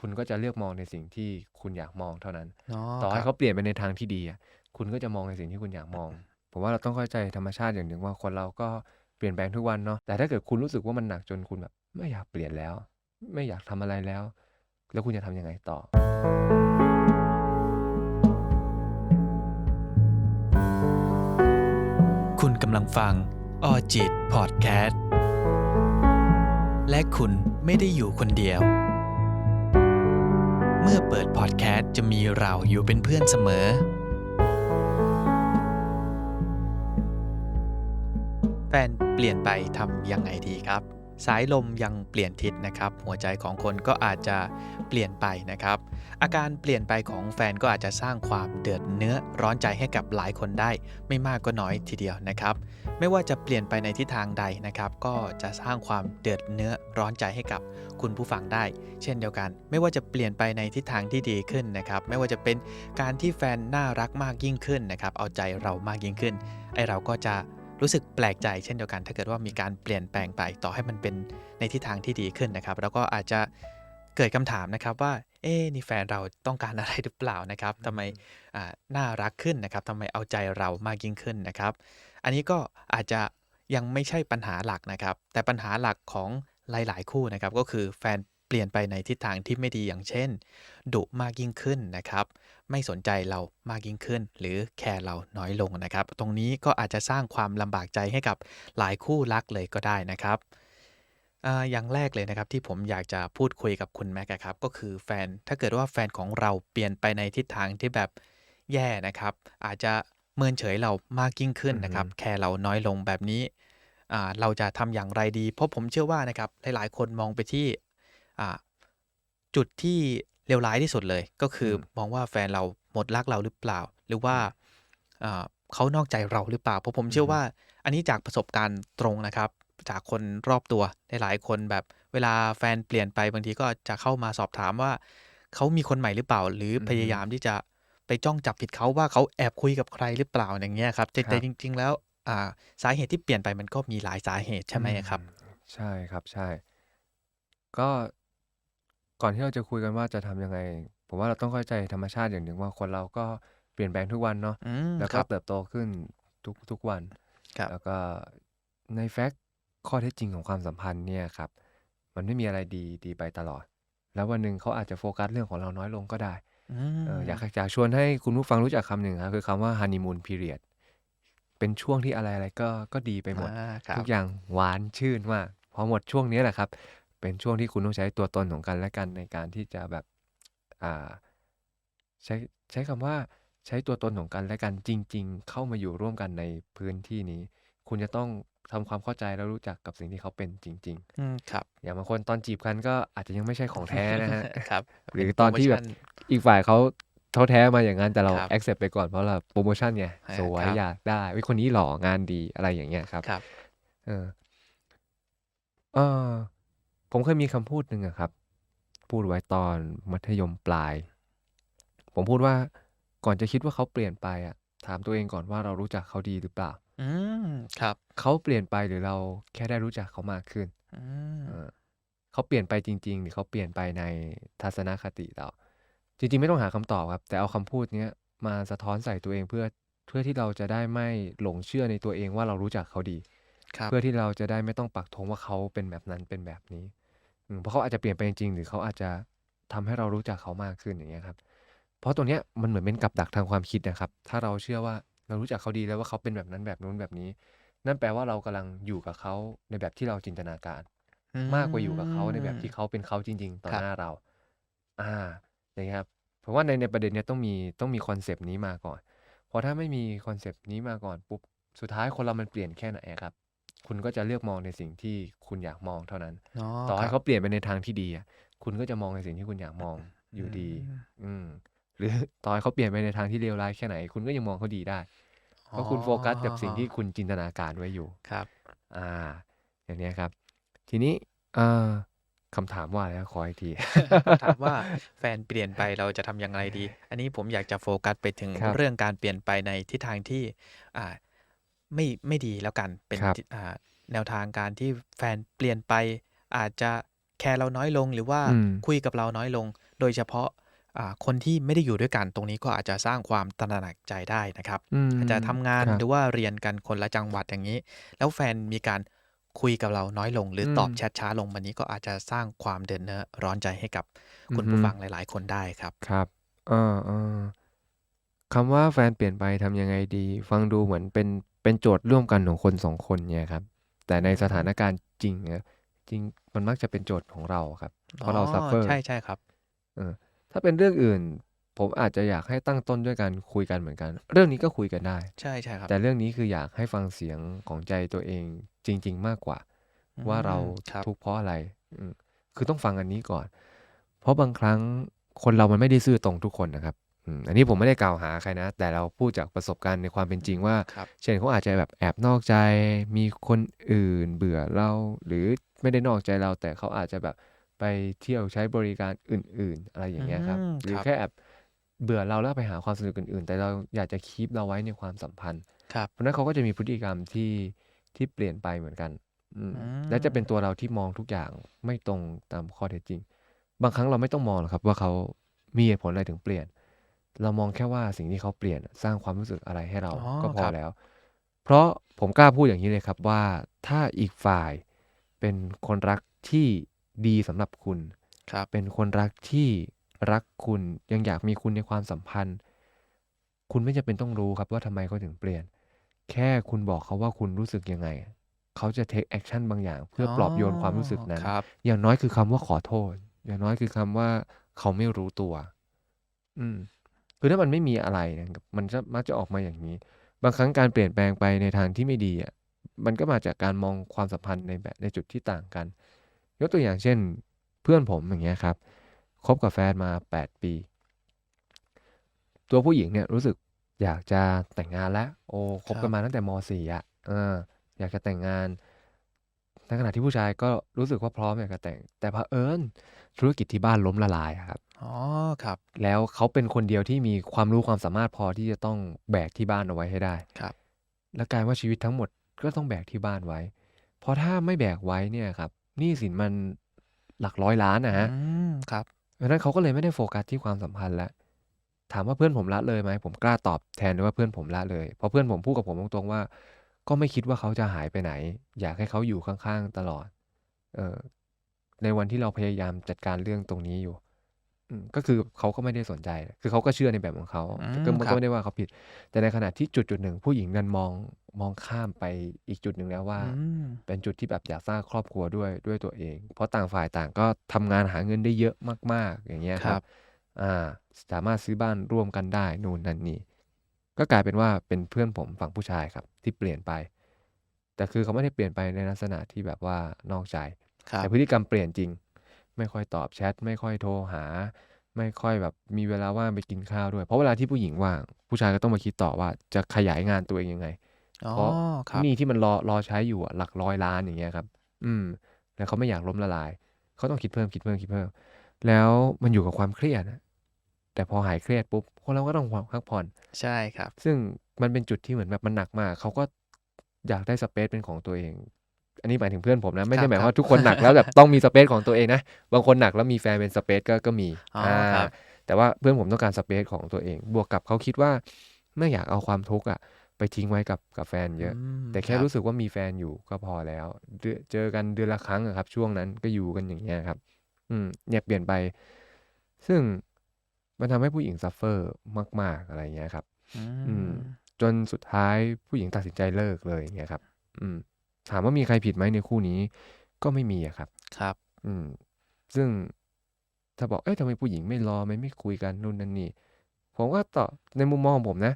คุณก็จะเลือกมองในสิ่งที่คุณอยากมองเท่านั้นอ๋อต่อคให้รับเขาเปลี่ยนไปในทางที่ดีอะคุณก็จะมองในสิ่งที่คุณอยากมอง ผมว่าเราต้องเข้าใจธรรมชาติอย่างหนึ่งว่าคนเราก็เปลี่ยนแปลงทุกวันเนาะแต่ถ้าเกิดคุณรู้สึกว่ามันหนักจนคุณแบบไม่อยากเปลี่ยนแล้ว ไม่อยากทำอะไรแล้ว แล้วคุณจะทำยังไงต่อคุณกำลังฟังออจิตพอดแคสต์และคุณไม่ได้อยู่คนเดียว เมื่อเปิดพอดแคสต์จะมีเราอยู่เป็นเพื่อนเสมอ แฟนเปลี่ยนไปทำยังไงดีครับ สายลมยังเปลี่ยนทิศนะครับ หัวใจของคนก็อาจจะเปลี่ยนไปนะครับ อาการเปลี่ยนไปของแฟนก็อาจจะสร้างความเดือดเนื้อร้อนใจให้กับหลายคนได้ ไม่มากก็น้อยทีเดียวนะครับ ไม่ว่าจะเปลี่ยนไปในทิศทางใดนะครับ ก็จะสร้างความเดือดเนื้อร้อนใจให้กับคุณผู้ฟังได้ เช่นเดียวกัน ไม่ว่าจะเปลี่ยนไปในทิศทางที่ดีขึ้นนะครับ ไม่ว่าจะเป็นการที่แฟนน่ารักมากยิ่งขึ้นนะครับ เอาใจเรามากยิ่งขึ้นไอเราก็จะรู้สึกแปลกใจเช่นเดียวกัน ถ้าเกิดว่ามีการเปลี่ยนแปลงไปต่อให้มันเป็นในทิศทางที่ดีขึ้นนะครับ แล้วก็อาจจะ เกิดคำถามนะครับว่า เอ๊ะนี่แฟนเราต้องการอะไรหรือเปล่านะครับทำไมอ่าน่ารักขึ้นนะครับทำไมเอาใจเรามากยิ่งขึ้นนะครับ อันนี้ก็อาจจะยังไม่ใช่ปัญหาหลักนะครับ แต่ปัญหาหลักของหลาย ๆ คู่นะครับ ก็คือแฟนเปลี่ยนไปในทิศทางที่ไม่ดีอย่างเช่น ดุมากยิ่งขึ้นนะครับ ไม่สนใจเรามากยิ่งขึ้น หรือแคร์เราน้อยลงนะครับ ตรงนี้ก็อาจจะสร้างความลำบากใจให้กับหลายคู่รักเลยก็ได้นะครับ อ่า อย่างแรกเลยนะครับที่ผมอยากจะพูดคุยกับคุณแม็กอะครับ ก็คือแฟน ถ้าเกิดว่าแฟนของเราเปลี่ยนไปในทิศทางที่แบบแย่นะครับ อาจจะเมินเฉยเรามากยิ่งขึ้นนะครับ แคร์เราน้อยลงแบบนี้ อ่า เราจะทำอย่างไรดี เพราะผมเชื่อว่านะครับ หลาย ๆ คนมองไปที่ อ่า จุดที่เลวร้ายที่สุดเลย ก็คืออมมองว่าแฟนเราหมดรักเราหรือเปล่า หรือว่าอ่าเขานอกใจเราหรือเปล่า เพราะผมเชื่อว่า อันนี้จากประสบการณ์ตรงนะครับ จากคนรอบตัวหลายๆคนแบบเวลาแฟนเปลี่ยนไปบางทีก็จะเข้ามาสอบถามว่าเขามีคนใหม่หรือเปล่า หรือออฮึพยายามที่จะไปจ้องจับผิดเขาว่าเขาแอบคุยกับใครหรือเปล่าอย่างเงี้ยครับแต่ครัแต่บจริง ๆ แล้วอ่าสาเหตุที่เปลี่ยนไปมันก็มีหลายสาเหตุใช่ไหมครับอืมใช่ครับใช่ ก็ก่อนที่เราจะคุยกันว่าจะทำยังไง ผมว่าเราต้องเข้าใจธรรมชาติอย่างหนึ่งว่าคนเราก็เปลี่ยนแปลงทุกวันเนาะอืมแล้วคก็รับเติบโตขึ้นทุกทุกวันครับแล้วก็ในแฟกต์ ข้อเท็จจริงของความสัมพันธ์เนี่ยครับมันไม่มีอะไรดีดีไปตลอด แล้ววันหนึ่งเขาอาจจะโฟกัสเรื่องของเราน้อยลงก็ได้อืเอออยากมอยากชวนให้คุณผู้ฟังรู้จักคำหนึ่งครับคือคำว่าฮันนีมูนพีเรียดเป็นช่วงที่อะไรอะไรก็ก็ดีไปหมดอ่าครัทุบกอย่างหวานชื่นมากพอหมดช่วงนี้แหละครับ เป็นช่วงที่คุณต้องใช้ตัวตนของกันและกันในการที่จะแบบอ่าใช้ใช้คำว่าใช้ตัวตนของกันและกันจริง ๆ เข้ามาอยู่ร่วมกันในพื้นที่นี้ คุณจะต้องทำความเข้าใจแล้วรู้จักกับสิ่งที่เขาเป็นจริงอืมครับๆอย่างบางคนตอนจีบกันก็อาจจะยังไม่ใช่ของแท้นะฮะครับหรืเป็อนตอนโปรโมที่แบชั่บนอีกฝ่ายเขาเขาแท้มาอย่างนั้นแต่เราครับ accept ไปก่อนเพราะเราโปรโมชั่นไงอ่าสวยครับอยากได้วิคนนี้หล่องานดีอะไรอย่างเงี้ยครับครับเออเออผมเคยมีคำพูดหนึ่งอะครับ พูดไว้ตอนมัธยมปลาย ผมพูดว่าก่อนจะคิดว่าเขาเปลี่ยนไปอะถามตัวเองก่อนว่าเรารู้จักเขาดีหรือเปล่า อืม ครับ เขาเปลี่ยนไปหรือเราแค่ได้รู้จักเขามากขึ้นอืม เออเขาเปลี่ยนไปจริง ๆ หรือเขาเปลี่ยนไปในทัศนคติเรา จริง ๆ ไม่ต้องหาคำตอบครับ แต่เอาคำพูดเนี้ยมาสะท้อนใส่ตัวเองเพื่อเพื่อที่เราจะได้ไม่หลงเชื่อในตัวเองว่าเรารู้จักเขาดี ครับ เพื่อที่เราจะได้ไม่ต้องปักธงว่าเขาเป็นแบบนั้นเป็นแบบนี้อืมเพราะเขาอาจจะเปลี่ยนไปจริงๆหรือเขาอาจจะทำให้เรารู้จักเขามากขึ้นอย่างเงี้ยครับ เพราะตัวเนี้ยมันเหมือนเป็นกับดักทางความคิดนะครับ ถ้าเราเชื่อว่า เรารู้จักเขาดีแล้วว่าเขาเป็นแบบนั้นแบบนู้นแบบนี้ นั่นแปลว่าเรากำลังอยู่กับเขาในแบบที่เราจินตนาการอืมากกว่าอยู่กับเขาในแบบมที่เขาเป็นเขาจริง ๆ ต่อครับหน้าเรา อ่าอย่างเงี้ยครับผมว่าในในประเด็นเนี้ยต้องมีต้องมีคอนเซปต์นี้มาก่อน เพราะถ้าไม่มีคอนเซปต์นี้มาก่อนปุ๊บสุดท้ายคนเรามันเปลี่ยนแค่ไหนอะครับ คุณก็จะเลือกมองในสิ่งที่คุณอยากมองเท่านั้นอ๋อต่อคให้รับเขาเปลี่ยนไปในทางที่ดีอะคุณก็จะมองในสิ่งที่คุณอยากมองอยู่ดี อืมอืม หรือต่อให้เขาเปลี่ยนไปในทางที่เลวร้ายแค่ไหน คุณก็ยังมองเขาดีได้ เพราะคุณโฟกัสกับสิ่งที่คุณจินตนาการไว้อยู่ครับ อ่า อย่างเนี้ยครับ ทีนี้เอ่อคำถามว่าแล้วขออีกทีถามว่าแฟนเปลี่ยนไปเราจะทำอย่างไรดี อันนี้ผมอยากจะโฟกัสไปถึงครับเรื่องการเปลี่ยนไปในทิศทางที่อ่าไม่ไม่ดีแล้วกันเป็นครับทิศอ่าแนวทางการที่แฟนเปลี่ยนไปอาจจะแคร์เราน้อยลงหรือว่าอืมคุยกับเราน้อยลง โดยเฉพาะอ่า คนที่ไม่ได้อยู่ด้วยกันตรงนี้ก็อาจจะสร้างความตระหนักใจได้นะครับอืมอาจจะทำงานครัหบรือว่าเรียนกันคนละจังหวัดอย่างนี้ แล้วแฟนมีการคุยกับเราน้อยลง หรืออืตอบมแชทช้าลงวันนี้ก็อาจจะสร้างความเดือดเนื้อร้อนใจให้กับอืคุอณฮึผู้ฟังหลาย ๆ คนได้ครับครับเออๆคำว่าแฟนเปลี่ยนไปทำยังไงดี ฟังดูเหมือนเป็นเป็นโจทย์ร่วมกันของคนสองคนเนี่ยครับ แต่ในสถานการณ์จริงเนี่ยจริงมันมักจะเป็นโจทย์ของเราครับ เพอ๋อราะเราซัฟเฟอร์ใช่ใช่ครับ เออ ถ้าเป็นเรื่องอื่น ผมอาจจะอยากให้ตั้งต้นด้วยการคุยกันเหมือนกัน เรื่องนี้ก็คุยกันได้ ใช่ใช่ครับ แต่เรื่องนี้คืออยากให้ฟังเสียงของใจตัวเองจริง ๆ มากกว่าอืว่าเรามครับทุกข์เพราะอะไรอืมคือต้องฟังอันนี้ก่อน เพราะบางครั้งคนเรามันไม่ได้ซื่อตรงทุกคนนะครับอืมอันนี้ผมไม่ได้กล่าวหาใครนะ แต่เราพูดจากประสบการณ์ในความเป็นจริงว่าครับเช่นเขาอาจจะแบบแอบนอกใจ มีคนอื่นเบื่อเรา หรือไม่ได้นอกใจเรา แต่เขาอาจจะแบบ ไปเที่ยวใช้บริการอื่น ๆ อะไรอย่างเงี้ยครับ อืมหรือครับ แค่แอบเบื่อเราแล้วไปหาความสนุกอื่น ๆ แต่เราอยากจะคีปเราไว้ในความสัมพันธ์ ครับ เพราะฉะนั้นเขาก็จะมีพฤติกรรมที่ที่เปลี่ยนไปเหมือนกันอืมอืและจะเป็นมตัวเราที่มองทุกอย่างไม่ตรงตามข้อเท็จจริง บางครั้งเราไม่ต้องมองหรอกครับว่าเขามีเหตุผลอะไรถึงเปลี่ยน เรามองแค่ว่าสิ่งที่เขาเปลี่ยนสร้างความรู้สึกอะไรให้เราอ๋อก็พคอรับ แล้ว เพราะผมกล้าพูดอย่างนี้เลยครับว่าถ้าอีกฝ่ายเป็นคนรักที่ ดีสำหรับคุณครับเป็นคนรักที่รักคุณยังอยากมีคุณในความสัมพันธ์ คุณไม่จำเป็นต้องรู้ครับว่าทำไมเขาถึงเปลี่ยน แค่คุณบอกเขาว่าคุณรู้สึกยังไง เขาจะ take action บางอย่าง เพื่ออ๋อปลอบโยนความรู้สึกนั้นครับอย่างน้อยคือคำว่าขอโทษ อย่างน้อยคือคำว่าเขาไม่รู้ตัว อืม คือถ้ามันไม่มีอะไรนะครับมันจะมักจะออกมาอย่างนี้ บางครั้งการเปลี่ยนแปลงไปในทางที่ไม่ดีอะมันก็มาจากการมองความสัมพันธ์ในแบบในจุดที่ต่างกัน ยกตัวอย่างเช่น เพื่อนผมอย่างเงี้ยครับคบกับแฟนมาแปดปี ตัวผู้หญิงเนี่ยรู้สึกอยากจะแต่งงานแล้วโอ้คบคกัรันบมาตั้งแต่มสี่อะเอออยากจะแต่งงานในขณะที่ผู้ชายก็รู้สึกว่าพร้อมอยากจะแต่ง แต่เผอิญธุรกิจที่บ้านล้มละลายอะครับอ๋อครับ แล้วเขาเป็นคนเดียวที่มีความรู้ความสามารถพอที่จะต้องแบกที่บ้านเอาไว้ให้ได้ครับ และกลายว่าชีวิตทั้งหมดก็ต้องแบกที่บ้านไว้ เพราะถ้าไม่แบกไว้เนี่ยครับ หนี้สินมันหลักร้อยล้านนะฮะอืมครับเพราะฉะนั้นเขาก็เลยไม่ได้โฟกัสที่ความสัมพันธ์แล้วถามว่าเพื่อนผมละเลยไหมผมกล้าตอบแทนเลยว่าเพื่อนผมละเลยเพราะเพื่อนผมพูดกับผมตรงๆว่า ก็ไม่คิดว่าเขาจะหายไปไหน อยากให้เขาอยู่ข้างๆตลอด เออในวันที่เราพยายามจัดการเรื่องตรงนี้อยู่อืม ก็คือเขาก็ไม่ได้สนใจ คือเขาก็เชื่อในแบบของเขาอืมก็มันครัก็บไม่ได้ว่าเขาผิด แต่ในขณะที่จุดจุดหนึ่งผู้หญิงนั้นมองมองข้ามไปอีกจุดหนึ่งแล้วว่าอืมเป็นจุดที่แบบอยากสร้างครอบครัวด้วยด้วยตัวเอง เพราะต่างฝ่ายต่างก็ทำงานหาเงินได้เยอะมาก ๆ อย่างเงี้ยคครัรับบอ่าสามารถซื้อบ้านร่วมกันได้นู่นนั่นนี่ก็กลายเป็นว่าเป็นเพื่อนผมฝั่งผู้ชายครับ ที่เปลี่ยนไป แต่คือเขาไม่ได้เปลี่ยนไปในลักษณะที่แบบว่านอกใจครัแต่บพฤติกรรมเปลี่ยนจริง ไม่ค่อยตอบแชทไม่ค่อยโทรหา ไม่ค่อยแบบมีเวลาว่างไปกินข้าวด้วย เพราะเวลาที่ผู้หญิงว่าง ผู้ชายก็ต้องมาคิดต่อว่าจะขยายงานตัวเองยังไงอ๋อเพราะครับหนี้ที่มันรอรอใช้อยู่อะหลักร้อยล้านอย่างเงี้ยครับ อืม แล้วเขาไม่อยากล้มละลาย เขาต้องคิดเพิ่มคิดเพิ่มคิดเพิ่ม แล้วมันอยู่กับความเครียดอะแต่พอหายเครียดปุ๊บคนเราก็ต้องพักผ่อนใช่ครับ ซึ่งมันเป็นจุดที่เหมือนแบบมันหนักมากเขาก็อยากได้สเปซเป็นของตัวเอง อันนี้หมายถึงเพื่อนผมนะ ไม่ครัได้บหมายครัว่าบทุกคนหนักแล้วแบบต้องมีสเปซของตัวเองนะ บางคนหนักแล้วมีแฟนเป็นสเปซก็ก็มีอ๋ออ่าครับแต่ว่าเพื่อนผมต้องการสเปซของตัวเอง บวกกับเขาคิดว่าไม่อยากเอาความทุกข์อะไปทิ้งไว้กับกับแฟนเยอะอืมแต่คแค่รับรู้สึกว่ามีแฟนอยู่ก็พอแล้วเดือนเจอกันเดือนละครั้งอะครับ ช่วงนั้นก็อยู่กันอย่างเงี้ยครับ อืมเนี่ยเปลี่ยนไป ซึ่งมันทำให้ผู้หญิงซัฟเฟอร์มาก ๆอะไรเงี้ยครับ อือืมมจนสุดท้ายผู้หญิงตัดสินใจเลิกเลยอย่างเงี้ยครับ อืม ถามว่ามีใครผิดไหมในคู่นี้ ก็ไม่มีอะครับ ครับ อืม ซึ่งถ้าบอกเอ้ยทำไมผู้หญิงไม่รอไม่ไม่คุยกันนู่นนั่นนี่ผมว่าต่อในมุมมองของผมนะ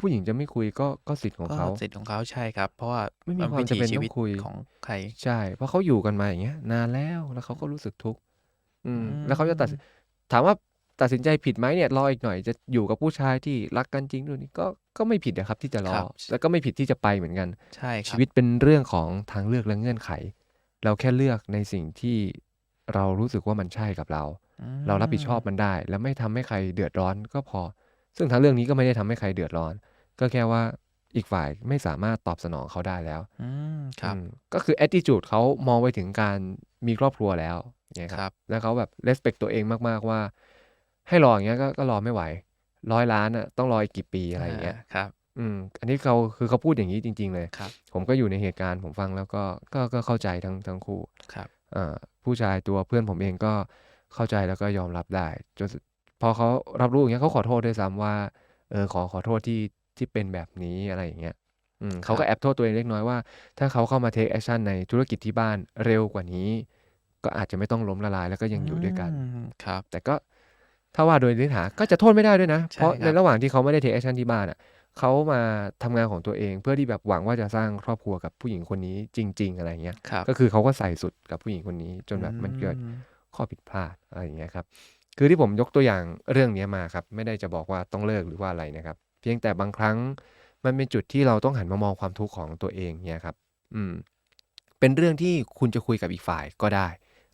ผู้หญิงจะไม่คุยก็ก็สิทธิ์ของก็เขาสิทธิ์ของเขาใช่ครับ เพราะว่าไม่มีมันความวิจำถีเป็นชีต้อวิตงคุยของใคร ใช่ เพราะเขาอยู่กันมาอย่างเงี้ย นานแล้วแล้วเขาก็รู้สึกทุกข์อืมอืแล้วเขาจะตัดมสินถามว่า ตัดสินใจผิดไหมเนี่ยรออีกหน่อยจะอยู่กับผู้ชายที่รักกันจริงด้วยนี่ก็ก็ไม่ผิดนะครับที่จะรคอรับแล้วก็ไม่ผิดที่จะไปเหมือนกันใช่คชีรับวิตเป็นเรื่องของทางเลือกและเงื่อนไข เราแค่เลือกในสิ่งที่เรารู้สึกว่ามันใช่กับเรา อืเรารับผิดชอบมมันได้ แล้วไม่ทำให้ใครเดือดร้อนก็พอ ซึ่งทางเรื่องนี้ก็ไม่ได้ทำให้ใครเดือดร้อน ก็แค่ว่าอีกฝ่ายไม่สามารถตอบสนองเขาได้แล้วอืมครับ อืมก็คือ attitude เขามองไปถึงการมีครอบครัวแล้วอย่างเงี้ยคครัรับ บ แล้วเขาแบบ respect ตัวเองมากๆว่า ให้รออย่างเงี้ยก็ก็รอไม่ไหว100ล้านอะต้องรออีกกี่ปีอะไรอย่างเงี้ยอาครับ อืม อันนี้เขาคือเขาพูดอย่างงี้จริง ๆ เลยครับ ผมก็อยู่ในเหตุการณ์ผมฟังแล้วก็ก็ก็เข้าใจทั้งทั้งคู่ครับอ่าผู้ชายตัวเพื่อนผมเองก็เข้าใจแล้วก็ยอมรับได้จนสุดพอเขารับรู้อย่างเงี้ยเขาขอโทษด้วยซ้ำว่าเออขอขอโทษที่ที่เป็นแบบนี้อะไรอย่างเงี้ยอืมคเขารับก็แอบโทษตัวเองเล็กน้อยว่า ถ้าเขาเข้ามา take action ในธุรกิจที่บ้านเร็วกว่านี้ ก็อาจจะไม่ต้องล้มละลายแล้วก็ยังอยู่ด้วยกันอืมครับ แต่ก็ ถ้าว่าโดยเนื้อหาก็จะโทษไม่ได้ด้วยนะใช่เพราะคในรับระหว่างที่เขาไม่ได้ take action ที่บ้านอะเขามาทำงานของตัวเอง เพื่อที่แบบหวังว่าจะสร้างครอบครัวกับผู้หญิงคนนี้จริง ๆ อะไรอย่างเงี้ยครับก็คือเขาก็ใส่สุดกับผู้หญิงคนนี้จอืนแบบมันเกิดมข้อผิดพลาดอะไรอย่างเงี้ยครับ คือที่ผมยกตัวอย่างเรื่องเนี้ยมาครับ ไม่ได้จะบอกว่าต้องเลิกหรือว่าอะไรนะครับ เพียงแต่บางครั้งมันเป็นจุดที่เราต้องหันมามองความทุกข์ของตัวเองเงี้ยครับ อืม เป็นเรื่องที่คุณจะคุยกับอีกฝ่ายก็ได้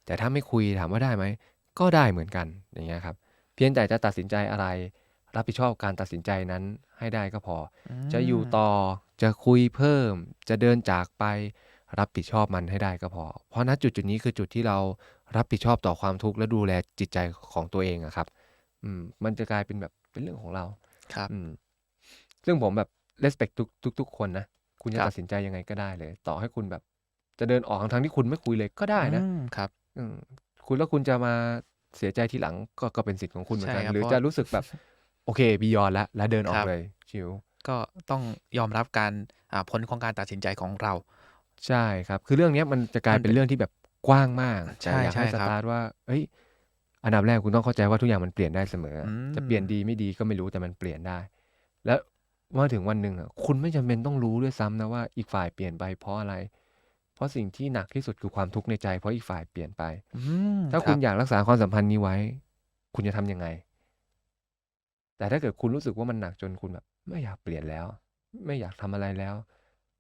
แต่ถ้าไม่คุยถามว่าได้ไหม ก็ได้เหมือนกันอย่างเงี้ยครับ เพียงแต่จะตัดสินใจอะไร รับผิดชอบการตัดสินใจนั้นให้ได้ก็พออืจะอยู่มต่อจะคุยเพิ่ม จะเดินจากไป รับผิดชอบมันให้ได้ก็พอ เพราะณจุดๆนี้คือจุดที่เรารับผิดชอบต่อความทุกข์และดูแลจิตใจของตัวเองอะครับ อืม มันจะกลายเป็นแบบเป็นเรื่องของเรา ครับ อืมซึ่งผมแบบ respect ทุกทุกๆคนนะ คุณจะครัตับดสินใจยังไงก็ได้เลย ต่อให้คุณแบบ จะเดินออกทั้งๆที่คุณไม่คุยเลยก็ได้อืนะมครับ อืมคุณแล้วคุณจะมา เสียใจทีหลังก็ก็เป็นสิทธิ์ของคุณเหมือใช่นกันครับหรือเพราะจะรู้สึกแบบ โอเค beyond แล้วแล้วเดินอคอกรับเลย ชิลก็ต้องยอมรับการอ่าผลของการตัดสินใจของเรา ใช่ครับ คือเรื่องเนี้ยมันจะกลายมันเป็เป็นนเรื่องที่แบบกว้างมากใชแต่อยากให้่สๆครับตาร์ตว่าเฮ้ย อันดับแรกคุณต้องเข้าใจว่าทุกอย่างมันเปลี่ยนได้เสมออืจะเปลี่ยนมดีไม่ดีก็ไม่รู้แต่มันเปลี่ยนได้ แล้วเมื่อถึงวันหนึ่งอะคุณไม่จำเป็นต้องรู้ด้วยซ้ำนะว่าอีกฝ่ายเปลี่ยนไปเพราะอะไรเพ ราะสิ่งที่หนักที่สุดคือความทุกข์ในใจเพราะอีกฝ่ายเปลี่ยนไปอืมถ้าคคุรัณบอยากรักษาความสัมพันธ์นี้ไว้ คุณจะทำยังไง แต่ถ้าเกิดคุณรู้สึกว่ามันหนักจนคุณแบบ ไม่อยากเปลี่ยนแล้ว ไม่อยากทำอะไรแล้ว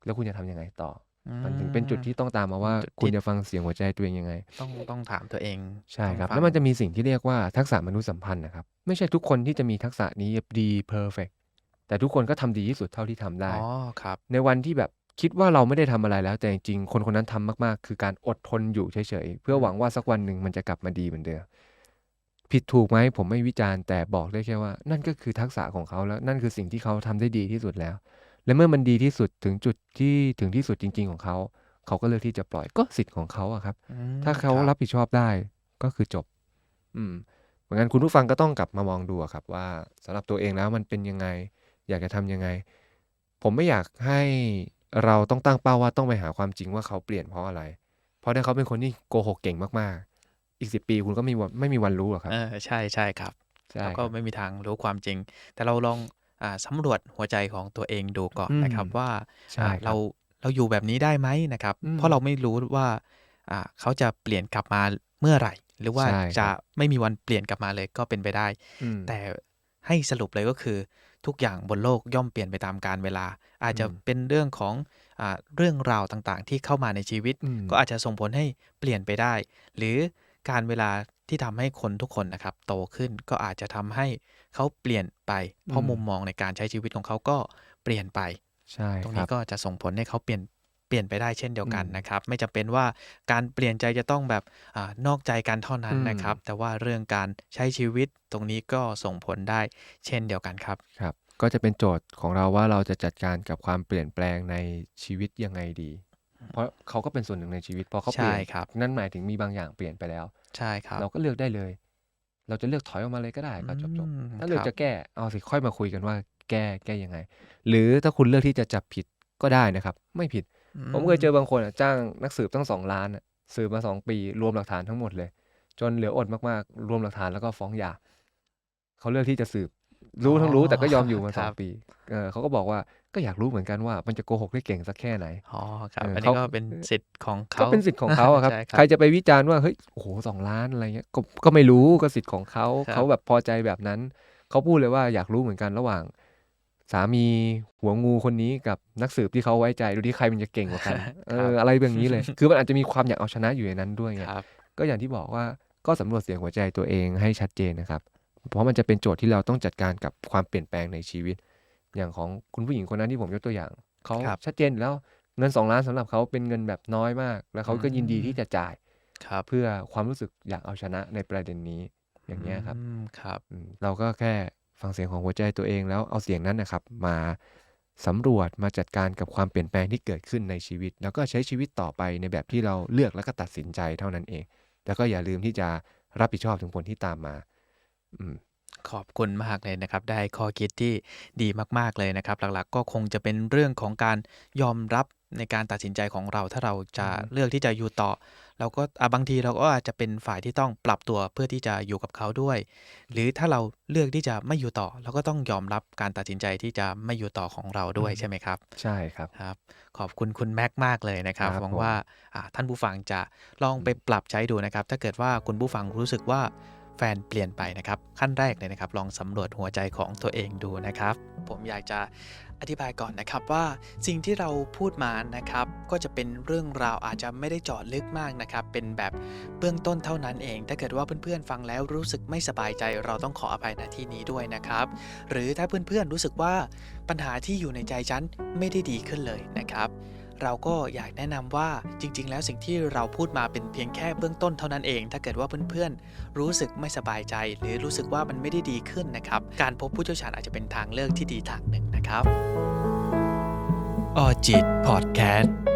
แล้วคุณจะทำยังไงต่ออืมันถึงเป็นจุดมที่ต้องตามมาว่าจุดคุที่ณจะฟังเสียงหัวใจตัวเองยังไง ต้องต้องถามตัวเอง ใช่ต้องครับฟัแล้งวมันจะมีสิ่งที่เรียกว่าทักษะมนุษยสัมพันธ์นะครับ ไม่ใช่ทุกคนที่จะมีทักษะนี้ดีเพอร์เฟกต์แต่ทุกคนก็ทำดีที่สุดเท่าที่ทำได้อ๋อครับ ในวันที่แบบ คิดว่าเราไม่ได้ทำอะไรแล้ว แต่จริงๆคนคนนั้นทำมากๆ คือการอดทนอยู่เฉยๆเพื่ออืหวัมงว่าสักวันหนึ่งมันจะกลับมาดีเหมือนเดิมผิดถูกไหมผมไม่วิจารณ์แต่บอกได้แค่ว่า นั่นก็คือทักษะของเขาแล้วนั่นคือสิ่งที่เขาทำได้ดีที่สุดแล้ว และเมื่อมันดีที่สุดถึงจุดที่ถึงที่สุดจริง ๆ ของเขา เขาก็เลือกที่จะปล่อยก็สิทธิ์ของเขาอะครับอืมถ้าเขาครับรับผิดชอบได้ก็คือจบ อืมเหมือนกันคุณผู้ฟังก็ต้องกลับมามองดูอะครับ ว่าสำหรับตัวเองแล้วมันเป็นยังไง อยากจะทำยังไง ผมไม่อยากให้ เราต้องตั้งเป้าว่าต้องไปหาความจริงว่าเขาเปลี่ยนเพราะอะไร เพราะถ้าเขาเป็นคนที่โกหกเก่งมากๆ อีก10ปีคุณก็ไม่มีวันไม่มีวันรู้หรอกครัเอบอใช่ๆครับใช่เราคก็รับไม่มีทางรู้ความจริง แต่เราลองอ่าสำรวจหัวใจของตัวเองดูก่อนอืนะครับมว่าใช่อ่าคเรารับเราอยู่แบบนี้ได้ไหมนะครับอืเพมราะเราไม่รู้ว่าอ่าเขาจะเปลี่ยนกลับมาเมื่อไหร่ หรือว่าใช่คจะรับไม่มีวันเปลี่ยนกลับมาเลยก็เป็นไปได้อืมแต่ให้สรุปเลยก็คือ ทุกอย่างบนโลกย่อมเปลี่ยนไปตามกาลเวลา อาจอืจะมเป็นเรื่องของอ่าเรื่องราวต่างๆ ที่เข้ามาในชีวิตอืมก็อาจจะส่งผลให้เปลี่ยนไปได้ หรือการเวลาที่ทำให้คนทุกคนนะครับ โตขึ้นก็อาจจะทำให้เขาเปลี่ยนไปเพอืราะมมุมมองในการใช้ชีวิตของเขาก็เปลี่ยนไป ใช่ ตรงคนี้รับก็จะส่งผลให้เขาเปลี่ยนเปลี่ยนไปได้เช่นเดียวอืกันมนะครับ ไม่จำเป็นว่าการเปลี่ยนใจจะต้องแบบอ่านอกใจกันเท่านั้อืนมนะครับ แต่ว่าเรื่องการใช้ชีวิตตรงนี้ก็ส่งผลได้เช่นเดียวกันครับครับ ก็จะเป็นโจทย์ของเราว่าเราจะจัดการกับความเปลี่ยนแปลงในชีวิตยังไงดี เพราะเขาก็เป็นส่วนหนึ่งในชีวิตพอเขาใช่เปลี่ยนครับนั่นหมายถึงมีบางอย่างเปลี่ยนไปแล้ว ใช่ครับ เราก็เลือกได้เลย เราจะเลือกถอยออกมาเลยก็ได้อืก็จบมๆถ้าคเลือกรับจะแก้เอาสิค่อยมาคุยกันว่า แก้แก้ยังไง หรือถ้าคุณเลือกที่จะจับผิดก็ได้นะครับ ไม่ผิดอื ผมเคยเจมอบางคนอะจ้างนักสืบตั้ง2ล้านอะสืบมา2ปีรวมหลักฐานทั้งหมดเลย จนเหลืออดมากๆ รวมหลักฐานแล้วก็ฟ้องหย่าเขาเลือกที่จะสืบอ๋รู้อทั้งรู้แต่ก็ยอมอยู่มาค2รับปีเออเขาก็บอกว่าก็อยากรู้เหมือนกันว่ามันจะโกหกได้เก่งสักแค่ไหนอ๋อครัเอบออันเขานี้ก็เป็นสิทธิ์ของก็เขาเป็นสิทธิ์ของเขาอะครับใช่คใครรับจะไปวิจารณ์ว่าเฮ้ยโอ้โฮ2ล้านอะไรเงี้ยก็ก็ไม่รู้ก็สิทธิ์ของเขาครัเขาบแบบพอใจแบบนั้นเขาพูดเลยว่าอยากรู้เหมือนกันระหว่าง สามีหัวงูคนนี้กับนักสืบที่เขาไว้ใจดูที่ใครมันจะเก่งกว่ากันเอครัอบอะไรแบบนี้เลย คือมันอาจจะมีความอยากเอาชนะอยู่ในนั้นด้วยไงครับก็อย่างที่บอกว่าก็สำรวจเสียงหัวใจตัวเองให้ชัดเจนนะครับ เพราะมันจะเป็นโจทย์ที่เราต้องจัดการกับความเปลี่ยนแปลงในชีวิต อย่างของคุณผู้หญิงคนนั้นที่ผมยกตัวอย่างเขาครับชัดเจนอยู่แล้วเงิน 2 ล้านสำหรับเขาเป็นเงินแบบน้อยมาก แล้วอืเขาก็ยินดีที่มจะจ่ายครับเพื่อความรู้สึกอยากเอาชนะในประเด็นนี้อย่างเงี้ยครับอืมครับอืมเราก็แค่ ฟังเสียงของหัวใจตัวเองแล้วเอาเสียงนั้นนะครับ มาสำรวจมาจัดการกับความเปลี่ยนแปลงที่เกิดขึ้นในชีวิต แล้วก็ใช้ชีวิตต่อไปในแบบที่เราเลือกแล้วก็ตัดสินใจเท่านั้นเอง แล้วก็อย่าลืมที่จะรับผิดชอบถึงผลที่ตามมา อืมขอบคุณมากเลยนะครับ ได้ข้อคิดที่ดีมาก ๆ เลยนะครับ หลักๆ ก็คงจะเป็นเรื่องของการยอมรับ ในการตัดสินใจของเราถ้าเราจะอือฮึเลือกที่จะอยู่ต่อ เราก็อ่าบางทีเราก็อาจจะเป็นฝ่ายที่ต้องปรับตัวเพื่อที่จะอยู่กับเขาด้วย หรือถ้าเราเลือกที่จะไม่อยู่ต่อ เราก็ต้องยอมรับการตัดสินใจที่จะไม่อยู่ต่อของเราด้วยอือฮึใช่ไหมครับ ใช่ครับครับ ขอบคุณคุณแม็กมากเลยนะครับครับหวังผมว่าอ่าท่านผู้ฟังจะลองไปอืมปรับใช้ดูนะครับ ถ้าเกิดว่าคุณผู้ฟังรู้สึกว่าแฟนเปลี่ยนไปนะครับ ขั้นแรกเลยนะครับ ลองสำรวจหัวใจของตัวเองดูนะครับ ผมอยากจะ อธิบายก่อนนะครับว่าสิ่งที่เราพูดมานะครับ ก็จะเป็นเรื่องราวอาจจะไม่ได้เจาะลึกมากนะครับ เป็นแบบเบื้องต้นเท่านั้นเอง ถ้าเกิดว่าเพื่อนๆฟังแล้วรู้สึกไม่สบายใจ เราต้องขออภัยณที่นี้ด้วยนะครับ หรือถ้าเพื่อนๆรู้สึกว่าปัญหาที่อยู่ในใจฉันไม่ได้ดีขึ้นเลยนะครับ เราก็อยากแนะนำว่าจริง ๆ แล้วสิ่งที่เราพูดมาเป็นเพียงแค่เบื้องต้นเท่านั้นเอง ถ้าเกิดว่าเพื่อนๆ รู้สึกไม่สบายใจ หรือรู้สึกว่ามันไม่ได้ดีขึ้นนะครับ การพบผู้เชี่ยวชาญอาจจะเป็นทางเลือกที่ดีทางหนึ่งนะครับออจิตพอดแคสต์